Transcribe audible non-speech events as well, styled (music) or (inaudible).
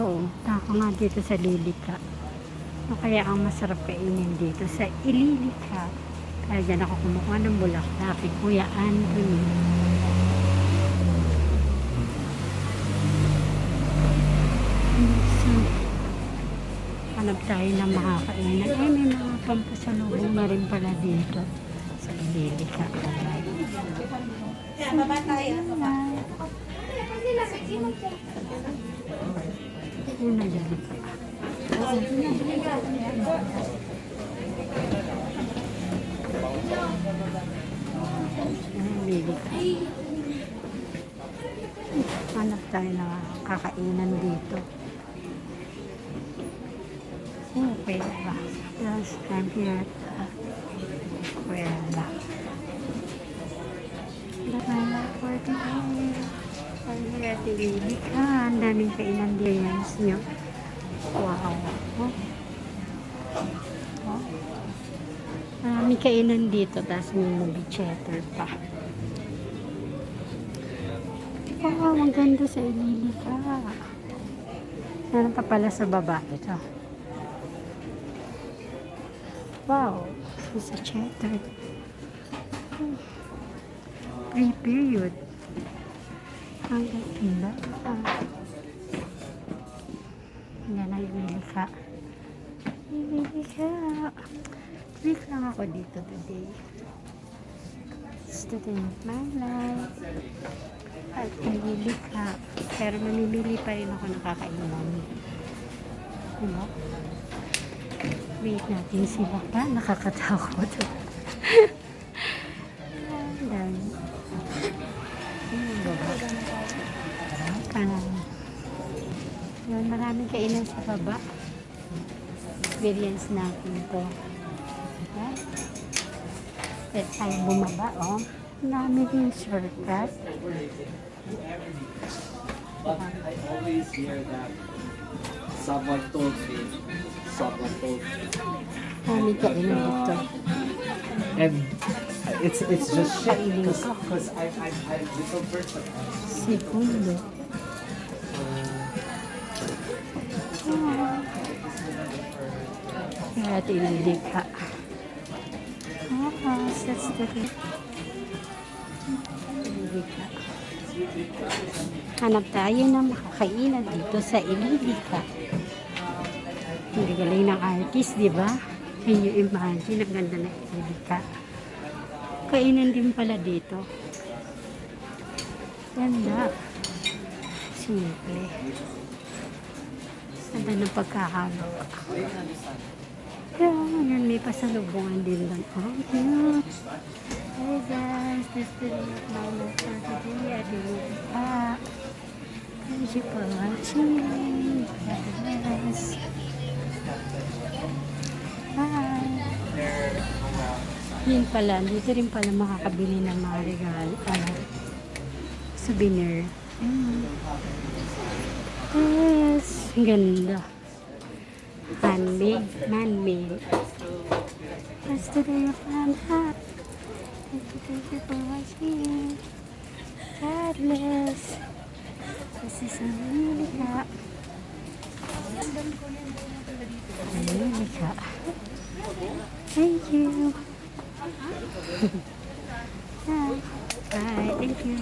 Ito, tako nga dito sa Lilika. O kaya ang masarap kainin dito sa Ililika. Kaya dyan ako kumukuha ng bulaklak kay Kuya Anthony. So, hanap tayo ng makakainan. Eh, may mga pampasalubong na rin pala dito sa Ililika. Una. Ililika. Hanap tayo na kakainan dito. Okay ba? Yes, I'm here at uh, Kuwela. Nakala for today. I'm here at Ililika. Ang daming kainan din nyo. Wow. Oh. Oh. Maraming kainan dito. Tapos may movie theater pa. Wow, ang ganda sa Ililika. Meron pa pala sa baba ito. Wow, it's a cheddar. Pre-period. Ang ganda. Ah. Yan ang Ililika. Ililika. Week lang ako dito today. Day of my life. At Ililika. Pero mamimili pa rin ako nakakainan. Diba? Wait natin sila pa. Nakakatakot. Parang, yun, maraming kainan sa baba. Experience natin to. Diba? Pwede tayo bumaba, oh. Dami din shortcut. But I always hear that someone told me, someone told me. Maraming kainan dito. And it's it's just shit because because I I I'm little person. Segundo. Kaya tinilig ka. Ah, that's the Tinilig ka. Hanap tayo ng makakainan dito sa Ililika. Hindi galing ng artist, di ba? Can you imagine? Ang ganda ng Ililika. Kainan din pala dito. Ganda. Simple. Ganda ng pagkakagawa. Kaya yun, may pasalubungan din doon. Oh, cute. Hey guys, this is mama for today. I didn't pa. Thank you for watching. God bless. Bye. Yun pala, dito rin pala makakabili ng mga regalo, ano, souvenir. Mm. Yes, ang ganda. Handmade, man-made. That's the day of my heart. Thank you, (laughs) thank you for watching. God. This is America. America. Thank you. Bye. Bye. Thank you.